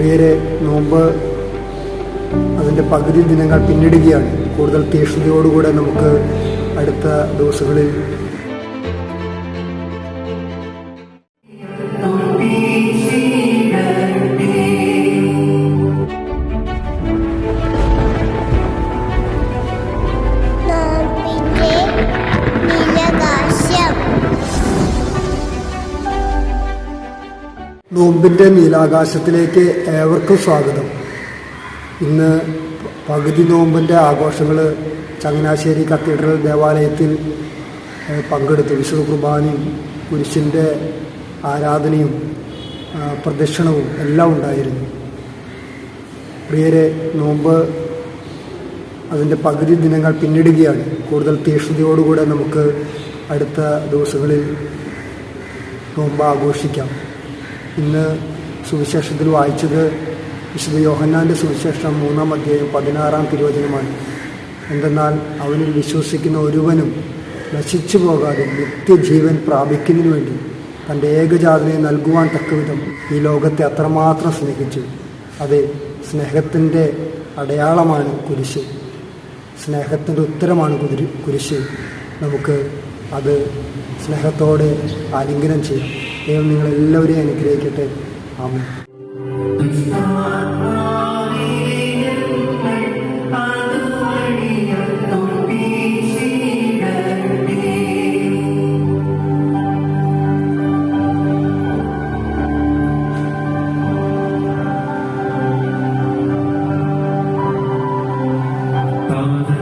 പ്രിയരെ നോമ്പ് അതിന്റെ പകുതി ദിനങ്ങൾ പിന്നിടുകയാണ്. കൂടുതൽ തീഷ്ണതയോടുകൂടെ നമുക്ക് അടുത്ത ദിവസങ്ങളിൽ നോമ്പിന്റെ നീലാകാശത്തിലേക്ക് ഏവർക്കും സ്വാഗതം. ഇന്ന് പകുതി നോമ്പിന്റെ ആഘോഷങ്ങൾ ചങ്ങനാശ്ശേരി കത്തീഡ്രൽ ദേവാലയത്തിൽ പങ്കെടുത്തു. വിശുദ്ധ കുർബാനയും കുരിശിന്റെ ആരാധനയും പ്രദക്ഷിണവും എല്ലാം ഉണ്ടായിരുന്നു. പ്രിയരെ നോമ്പ് അതിന്റെ പകുതി ദിനങ്ങൾ പിന്നിടുകയാണ്. കൂടുതൽ തീഷ്ണതയോടുകൂടെ നമുക്ക് അടുത്ത ദിവസങ്ങളിൽ നോമ്പ് ആഘോഷിക്കാം. ഇന്ന് സുവിശേഷത്തിൽ വായിച്ചത് വിശുദ്ധ യോഹന്നാന്റെ സുവിശേഷം മൂന്നാം അധ്യായം പതിനാറാം തിരുവചനമാണ്. എന്തെന്നാൽ അവനിൽ വിശ്വസിക്കുന്ന ഒരുവനും നശിച്ചു പോകാതെ നിത്യജീവൻ പ്രാപിക്കുന്നതിന് വേണ്ടി തന്റെ ഏകജാതനെ നൽകുവാൻ തക്കവിധം ഈ ലോകത്തെ അത്രമാത്രം സ്നേഹിച്ചു. അതെ സ്നേഹത്തിന്റെ അടയാളമാണ് കുരിശ്. സ്നേഹത്തിന്റെ ഉത്തരമാണ് കുതിരി കുരിശ്. നമുക്ക് അത് സ്നേഹത്തോടെ ആലിംഗനം ചെയ്യാം. ദൈവം നിങ്ങളെല്ലാവരെയും അനുഗ്രഹിക്കട്ടെ. ആമേൻ. Suspiro